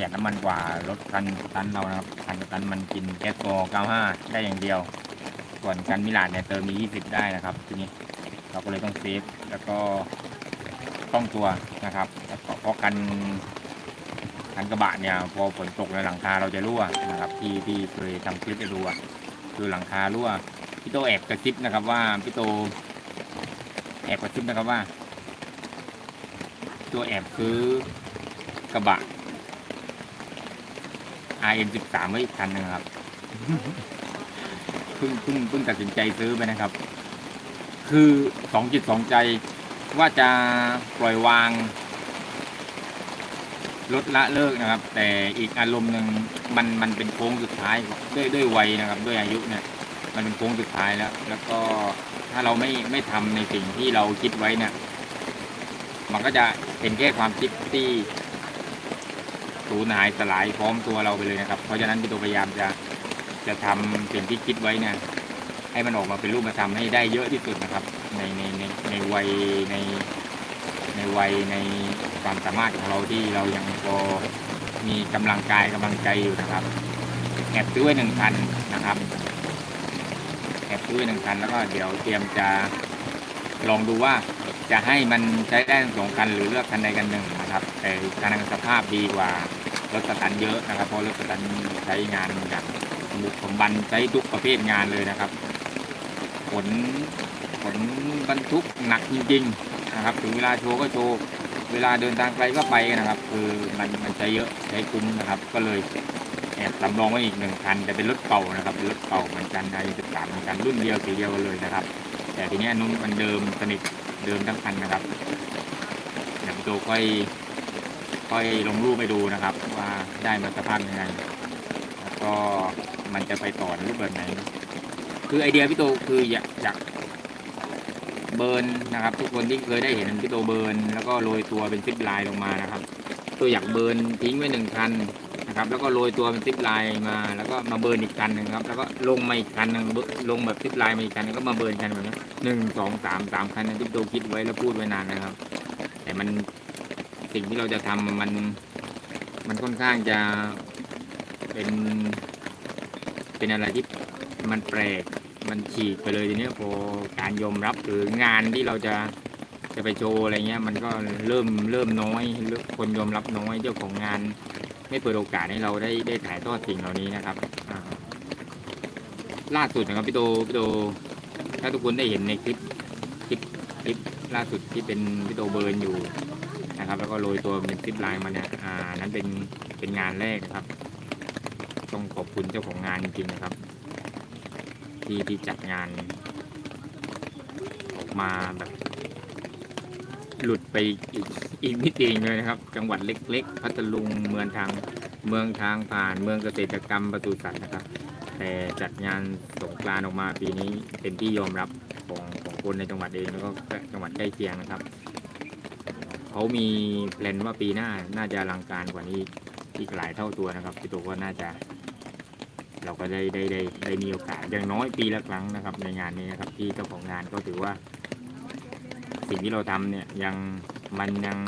ประหยัดน้ำมันกว่ารถคันตันเรานะครับคันตันมันกินแก๊สโซ95 ได้อย่างเดียว ส่วนคันมิลานเนี่ยเติมมี 20 ได้นะครับ ทีนี้เราก็เลยต้องเซฟแล้วก็ต้องตัวนะครับแล้วก็เพราะกันคันกระบะเนี่ยพอฝนตกในหลังคาเราจะรั่วนะครับที่ที่เคยทำคลิปให้ดูอะคือหลังคารั่วพี่โตแอบกระซิบนะครับว่าพี่โตแอบกระซิบนะครับว่า ตัวแอบซื้อกระบะ RN13 ไว้อีกคันหนึงครับ เพิ่งเพิ่งเพิ่งตัดสินใจซื้อไปนะครับ คือสองจิตสองใจว่าจะปล่อยวาง ลดละเลิกนะครับ แต่อีกอารมณ์หนึ่งมันมันเป็นโค้งสุดท้ายด้วยด้วยวัยนะครับ ด้วยอายุเนี่ย มันเป็นโค้งสุดท้ายแล้ว แล้วก็ถ้าเราไม่ไม่ทำในสิ่งที่เราคิดไว้เนี่ย มันก็จะเป็นแค่ความคิดที่ สูญหายสลายพร้อมตัวเราไปเลยนะครับ เพราะฉะนั้นพี่ตัวพยายามจะจะทำสิ่งที่คิดไว้เนี่ยให้มันออกมาเป็นรูปธรรมให้ได้เยอะที่สุดนะครับ ในในในในวัยในในวัยในความสามารถของเราที่เรายังพอมีกำลังกายกำลังใจอยู่นะครับแอบซื้อไว้หนึ่งคันนะครับแอบซื้อไว้หนึ่งคันแล้วก็เดี๋ยวเตรียมจะลองดูว่าจะให้มันใช้ได้สองคันหรือเลือกคันใดคันหนึ่ง นะครับแต่คันนั้นสภาพดีกว่ารถสตันเยอะนะครับ เพราะรถสตันใช้งานอย่างมบุกสมบันใช้ทุกประเภทงานเลยนะครับขนขนบรรทุกหนักจริง ๆ นะครับ ถึงเวลาโชว์ก็โชว์เวลาเดินทางไกลก็ไปนะครับ คือมันมันใช้เยอะใช้คุ้มนะครับ ก็เลยแอบสำรองไว้อีกหนึ่งคันแต่เป็นรถเก่านะครับเป็นรถเก่าเหมือนกันอายุสิบสามเหมือนกันรุ่นเดียวสีเดียวกันเลยนะครับ แต่ทีนี้นุ่นมันเดิมสนิทเดิมทั้งคันนะครับ เดี๋ยวพี่โตค่อยค่อยลงรูปไปดูนะครับ ว่าได้มาสภาพยังไงแล้วก็มันจะไปต่อในรูปแบบไหน คือไอเดียพี่โตคืออยากอยากเบิร์นนะครับ ทุกคนที่เคยได้เห็นพี่โตเบิร์นแล้วก็โรยตัวเป็นซิปไลน์ลงมานะครับ ตัวอยากเบิร์นทิ้งไว้หนึ่งคันนะครับ แล้วก็โรยตัวเป็นซิปไลน์มา แล้วก็มาเบิร์นอีกคันหนึ่งครับ แล้วก็ลงมาอีกคันหนึ่งลงแบบซิปไลน์มาอีกคันนึงก็มาเบิร์นกันแบบนี้หนึ่งสองสามสามคันนั้นที่โตคิดไว้แล้วพูดไว้นานนะครับ แต่มันสิ่งที่เราจะทำมันมันค่อนข้างจะเป็น เป็นอะไรที่มันแปลกมันฉีกไปเลยทีนี้พอการยอมรับหรืองานที่เราจะจะไปโชว์อะไรเงี้ย มันก็เริ่มเริ่มน้อยคนยอมรับน้อยเจ้าของงาน ไม่เปิดโอกาสให้เราได้ได้ถ่ายทอดสิ่งเหล่านี้นะครับล่าสุดนะครับพี่โตพี่โตถ้าทุกคนได้เห็นในคลิป ล่าสุดที่เป็นพี่โตเบิร์นอยู่นะครับ แล้วก็โรยตัวเป็นซิปไลน์มาเนี่ยอ่านั้นเป็นเป็นงานแรกนะครับ ต้องขอบคุณเจ้าของงานจริงๆนะครับ ที่ที่จัดงาน ออกมาแบบหลุดไปอีกอีกนิดเองเลยนะครับ จังหวัดเล็ก ๆ พัทลุงเมืองทางเมืองทางผ่านเมืองเกษตรกรรมประตูสัตว์นะครับ แต่จัดงานสงกรานต์ออกมาปีนี้เป็นที่ยอมรับของของคนในจังหวัดเองแล้วก็จังหวัดใกล้เคียงนะครับเขามีแพลนว่าปีหน้าน่าจะอลังการกว่านี้อีกหลายเท่าตัวนะครับพี่ตัวก็น่าจะ เราก็ได้ได้ได้ได้มีโอกาสอย่างน้อยปีละครั้งนะครับ ในงานนี้นะครับที่เจ้าของงานก็ถือว่า สิ่งที่เราทำเนี่ยยังมันยัง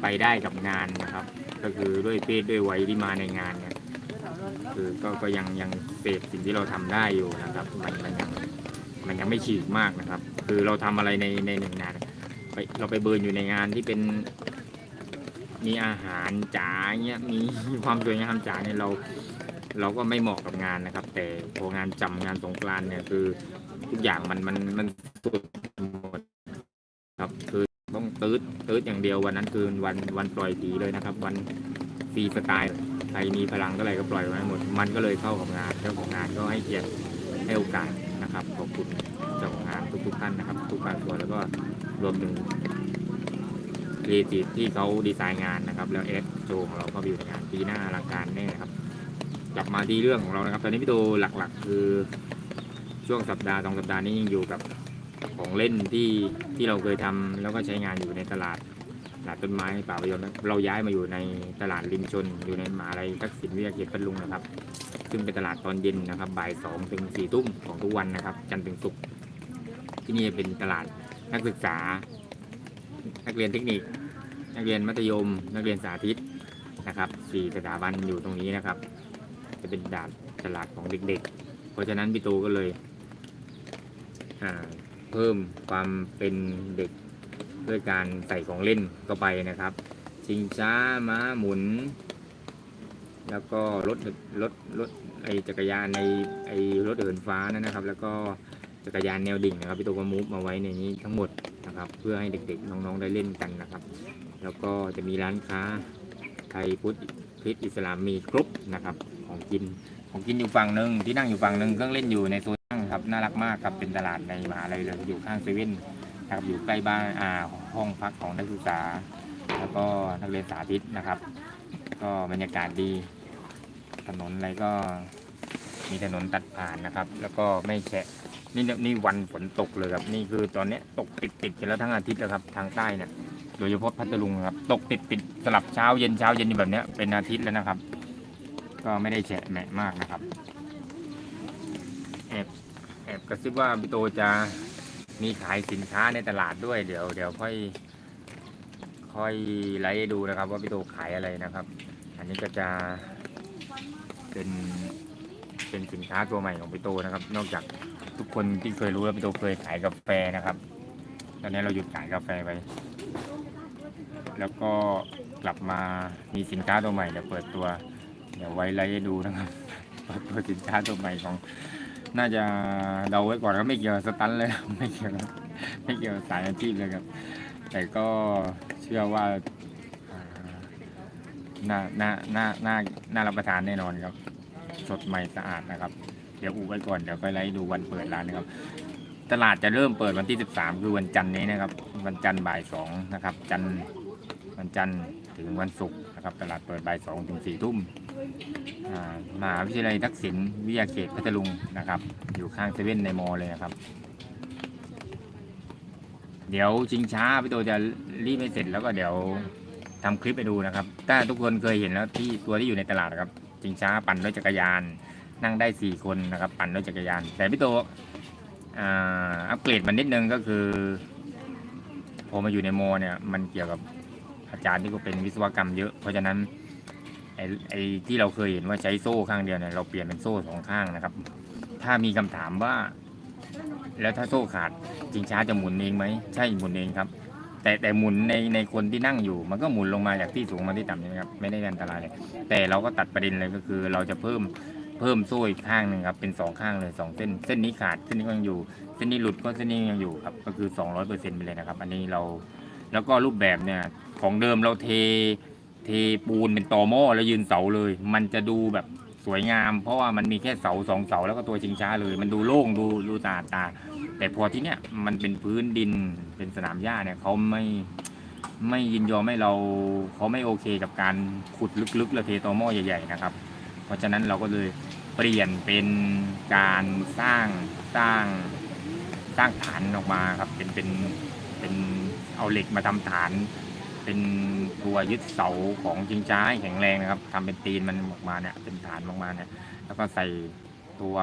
ไปได้กับงานนะครับ ก็คือด้วยเพศด้วยวัยที่มาในงานเนี่ย คือก็ก็ยังยังเสพสิ่งที่เราทำได้อยู่นะครับ มันมันยังมันยังไม่ฉีกมากนะครับ คือเราทำอะไรในในหนึ่งงานไปเราไปเบิร์นอยู่ในงานที่เป็นมีอาหารจ๋าเงี้ยมีความสวยงามจ๋าเนี่ยเรา เราก็ไม่เหมาะกับงานนะครับ แต่พองานจำงานสงกรานเนี่ยคือทุกอย่างมันมันมันสุดหมดครับคือต้องตืดตืดอย่างเดียววันนั้นคือวันวันปล่อยผีเลยนะครับ วันฟรีสไตล์ ใครมีพลังก็อะไรก็ปล่อยไว้หมด มันก็เลยเข้ากับงานเจ้าของงานก็ให้เกียรติให้โอกาสนะครับขอบคุณเจ้าของงานทุกๆท่านนะครับ ทุกภาคส่วนแล้วก็รวมถึงครีเอทีฟที่เขาดีไซน์งานนะครับ แล้วเอสโจของเราก็อยู่ในงานปีหน้าอลังการแน่ครับ กลับมาที่เรื่องของเรานะครับ ตอนนี้พี่โตหลักๆ คือช่วงสัปดาห์สองสัปดาห์นี้ยังอยู่กับของเล่นที่ที่เราเคยทำแล้วก็ใช้งานอยู่ในตลาด ตลาดต้นไม้ป่าประยนต์เราย้ายมาอยู่ในตลาดริมชน อยู่ในมหาลัยทักษิณวิทยาเขตพัทลุงนะครับ ซึ่งเป็นตลาดตอนเย็นนะครับบ่ายสองถึงสี่ทุ่มของทุกวันนะครับ จันทร์ถึงศุกร์ที่นี่เป็นตลาดนักศึกษา นักเรียนเทคนิค นักเรียนมัธยม นักเรียนสาธิตนะครับสี่สถาบันอยู่ตรงนี้นะครับ จะเป็นดานตลาดของเด็ก ๆ เพราะฉะนั้นพี่โตก็เลยเพิ่มความเป็นเด็ก ด้วยการใส่ของเล่นเข้าไปนะครับ ชิงช้าม้าหมุน แล้วก็รถรถรถไอจักรยานในไอรถเหินฟ้านั่นนะครับ แล้วก็จักรยานแนวดิ่งนะครับพี่ตก็มูฟมาไว้ในนี้ทั้งหมดนะครับ เพื่อให้เด็กๆน้องๆได้เล่นกันนะครับ แล้วก็จะมีร้านค้าไทยพุทธคริสต์อิสลามมีครบนะครับของกินของกินอยู่ฝั่งหนึ่งที่นั่งอยู่ฝั่งหนึ่งเครื่องเล่นอยู่ในโซนนั่งครับน่ารักมากครับเป็นตลาดในมหาลัยเลยอยู่ข้างเซเว่น นะครับอยู่ใกล้บ้านอ่าห้องพักของนักศึกษา แล้วก็นักเรียนสาธิตนะครับ ก็บรรยากาศดี ถนนอะไรก็มีถนนตัดผ่านนะครับ แล้วก็ไม่แฉะนี่นี่วันฝนตกเลยครับนี่คือตอนนี้ตกติดติดกันแล้วทั้งอาทิตย์แล้วครับทางใต้เนี่ยโดยเฉพาะพัทลุงครับตกติดติดสลับเช้าเย็นเช้าเย็นแบบนี้เป็นอาทิตย์แล้วนะครับ ก็ไม่ได้แฉะแหมะมากนะครับแอบแอบกระซิบว่าพี่โตจะ มีขายสินค้าในตลาดด้วย เดี๋ยวเดี๋ยวค่อย ค่อยไลฟ์ดูนะครับ ว่าพี่โตขายอะไรนะครับ อันนี้ก็จะเป็นเป็นสินค้าตัวใหม่ของพี่โตนะครับ นอกจากทุกคนที่เคยรู้ว่าพี่โตเคยขายกาแฟนะครับ ตอนนี้เราหยุดขายกาแฟไปแล้วก็กลับมามีสินค้าตัวใหม่เดี๋ยวเปิดตัว เดี๋ยวไว้ไลฟ์ดูนะครับ เปิดตัวสินค้าตัวใหม่ของ น่าจะเดาไว้ก่อนก็ไม่เกี่ยวสตันเลยไม่เกี่ยวไม่เกี่ยวสายอาชีพเลยครับ แต่ก็เชื่อว่าอ่าน่าน่าน่าน่าน่ารับประทานแน่นอนครับ สดใหม่สะอาดนะครับ เดี๋ยวอุบไว้ก่อนเดี๋ยวค่อยไล่ดูวันเปิดร้านนะครับ ตลาดจะเริ่มเปิดวันที่ 13 คือวันจันทร์นี้นะครับ วันจันทร์บ่าย2นะครับ จันทร์วันจันทร์ถึงวันศุกร์ นะครับตลาดเปิดบ่าย2ถึง4ทุ่มมหาวิทยาลัยทักษิณวิทยาเขตพัทลุงนะครับ อยู่ข้างเซเว่นในมอเลยนะครับ เดี๋ยวชิงช้าพี่โตจะรีบให้เสร็จแล้วก็เดี๋ยวทำคลิปไปดูนะครับ ถ้าทุกคนเคยเห็นแล้วที่ตัวที่อยู่ในตลาดนะครับชิงช้าปั่นด้วยจักรยาน นั่งได้สี่คนนะครับ ปั่นด้วยจักรยาน แต่พี่โตอัปเกรดมันนิดนึงก็คือพอมาอยู่ในโมเนี่ยมันเกี่ยวกับ อาจารย์ที่ก็เป็นวิศวกรรมเยอะ เพราะฉะนั้นไอ้ไอที่เราเคยเห็นว่าใช้โซ่ข้างเดียวเนี่ยเราเปลี่ยนเป็นโซ่สองข้างนะครับ ถ้ามีคำถามว่า แล้วถ้าโซ่ขาดชิงช้าจะหมุนเองไหมใช่หมุนเองครับ แต่แต่หมุนในในคนที่นั่งอยู่ มันก็หมุนลงมาจากที่สูงมาที่ต่ำใช่ไหมครับไม่ได้อันตรายเลยแต่เราก็ตัดประเด็นเลยก็คือ เราจะเพิ่มเพิ่มโซ่อีกข้างหนึ่งครับเป็นสองข้างเลยสองเส้น เส้นนี้ขาดเส้นนี้ก็ยังอยู่ เส้นนี้หลุดก็เส้นนี้ยังอยู่ครับก็คือสองร้อยเปอร์เซ็นต์ไปเลยนะครับ อันนี้เรา แล้วก็รูปแบบเนี่ยของเดิมเราเทเทปูนเป็นตอหม้อแล้วยืนเสาเลย มันจะดูแบบสวยงาม เพราะว่ามันมีแค่เสาสองเสาแล้วก็ตัวชิงช้าเลย มันดูโล่งดูดูตาตา แต่พอที่เนี้ยมันเป็นพื้นดินเป็นสนามหญ้าเนี่ยเขาไม่ไม่ยินยอมให้เราเขาไม่โอเคกับการขุดลึกๆแล้วเทตอหม้อใหญ่ ๆ นะครับ เพราะฉะนั้นเราก็เลยเปลี่ยนเป็นการสร้างสร้างสร้างฐานออกมาครับเป็นเป็นเป็น เอาเหล็กมาทำฐาน เป็นตัวยึดเสาของจิงจ้าให้แข็งแรงนะครับทำเป็นตีนมันออกมาเนี่ยเป็นฐานออกมาเนี่ยแล้วก็ใส่ตัว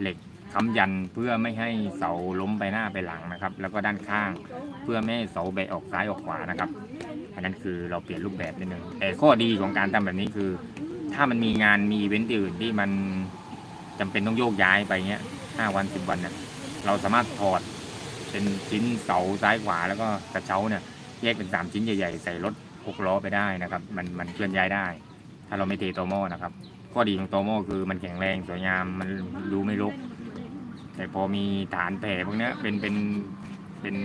เหล็กค้ำยันเพื่อไม่ให้เสาล้มไปหน้าไปหลังนะครับ แล้วก็ด้านข้างเพื่อไม่ให้เสาแบะออกซ้ายออกขวานะครับ อันนั้นคือเราเปลี่ยนรูปแบบนิดนึงแต่ข้อดีของการทำแบบนี้คือ ถ้ามันมีงานมีอีเวนต์อื่นที่มันจำเป็นต้องโยกย้ายไปเงี้ยห้าวันสิบวันเนี่ยเราสามารถถอด เป็นชิ้นเสาซ้ายขวาแล้วก็กระเช้าเนี่ยแยกเป็นสามชิ้นใหญ่ๆ ใส่รถหกล้อไปได้นะครับ มันมันเคลื่อนย้ายได้ ถ้าเราไม่เทโตโม่นะครับข้อดีของโตโม่คือมันแข็งแรงสวยงามมันดูไม่รกแต่พอมีฐานแผ่พวกนี้เป็นเป็นเป็น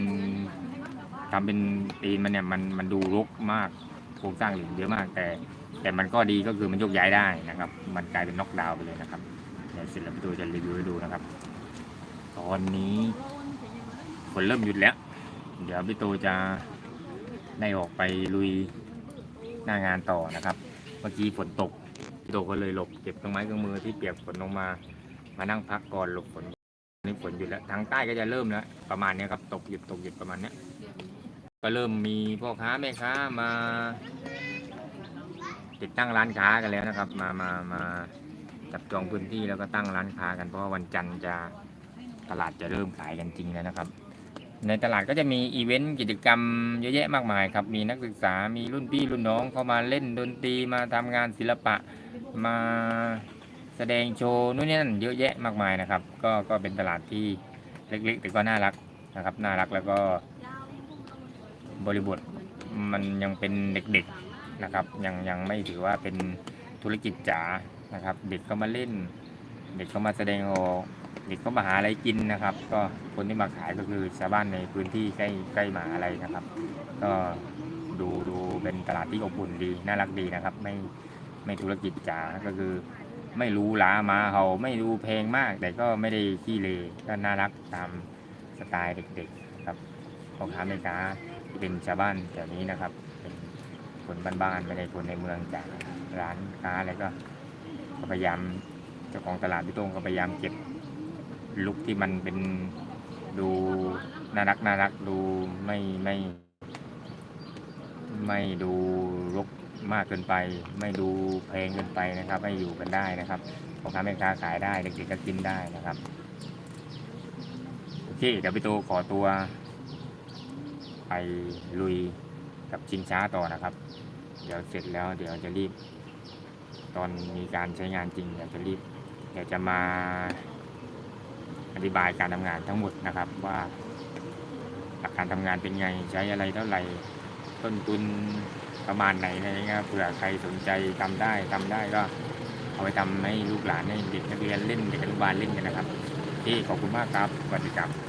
ทำเป็นตีนมันเนี่ยมันมันดูรกมากโครงสร้างเหลี่ยมเยอะมาก แต่ แต่มันก็ดีก็คือมันยกย้ายได้นะครับ มันกลายเป็นน็อกดาวน์ไปเลยนะครับเดี๋ยวเสร็จแล้วพี่ตูจะรีวิวให้ดูนะครับ ตอนนี้ ฝนเริ่มหยุดแล้ว เดี๋ยวพี่ตูจะได้ออกไปลุยหน้างานต่อนะครับ เมื่อกี้ฝนตกพี่โตก็เลยหลบเก็บเครื่องไม้เครื่องมือที่เปียกฝนลงมา มานั่งพักก่อนหลบฝนนี่ฝนหยุดแล้วทางใต้ก็จะเริ่มแล้วประมาณนี้ครับตกหยุดตกหยุดประมาณนี้ก็เริ่มมีพ่อค้าแม่ค้ามา ติดตั้งร้านค้ากันแล้วนะครับ มามามาจับจองพื้นที่แล้วก็ตั้งร้านค้ากันเพราะว่าวันจันทร์จะตลาดจะเริ่มขายกันจริงแล้วนะครับ ในตลาดก็จะมีอีเวนต์กิจกรรมเยอะแยะมากมายครับ มีนักศึกษา มีรุ่นพี่รุ่นน้องเข้ามาเล่นดนตรีมาทำงานศิลปะ มาแสดงโชว์นู่นนี่นั่นเยอะแยะมากมายนะครับ ก็ก็เป็นตลาดที่เล็กๆ แต่ก็น่ารักนะครับ น่ารักแล้วก็บริบทมันยังเป็นเด็กๆนะครับ ยังยังไม่ถือว่าเป็นธุรกิจจ๋านะครับ เด็กก็มาเล่น เด็กก็มาแสดงออกเด็กก็มาหาอะไรกินนะครับ ก็คนที่มาขายก็คือชาวบ้านในพื้นที่ใกล้ใกล้มหาอะไรนะครับ ก็ดูดูเป็นตลาดที่อบอุ่นดีน่ารักดีนะครับ ไม่ไม่ธุรกิจจ๋าก็คือ ไม่รู้หลามาเฮาไม่ดูแพลงมาก แต่ก็ไม่ได้ขี้เลก็น่ารักตามสไตล์เด็กๆครับพ่อค้าแม่ค้าที่เป็นชาวบ้านแถวนี้นะครับ เป็นคนบ้านๆไม่ได้คนในเมืองจากร้านค้าอะไรก็พยายาม เจ้าของตลาดพี่โต้งก็พยายามเก็บลุคที่มันเป็นดูน่ารักน่ารักดูไม่ไม่ ไม่ดูรกมากเกินไป ไม่ดูแพงเกินไปนะครับ ให้อยู่กันได้นะครับพ่อค้าแม่ค้าขายได้เด็กๆก็กินได้นะครับโอเคเดี๋ยวพี่โตขอตัว ไปลุยกับชิงช้าต่อนะครับ เดี๋ยวเสร็จแล้วเดี๋ยวจะรีบ ตอนมีการใช้งานจริงเดี๋ยวจะรีบ เดี๋ยวจะมาอธิบายการทำงานทั้งหมดนะครับว่าหลักการทำงานเป็นไงใช้อะไรเท่าไหร่ต้นทุนประมาณไหนอะไรเงี้ยเผื่อใครสนใจทำได้ทำได้ก็เอาไปทำให้ลูกหลานให้เด็กนักเรียนเล่นเด็กอนุบาลเล่นกันนะครับ ที่ขอบคุณมากครับสวัสดีครับ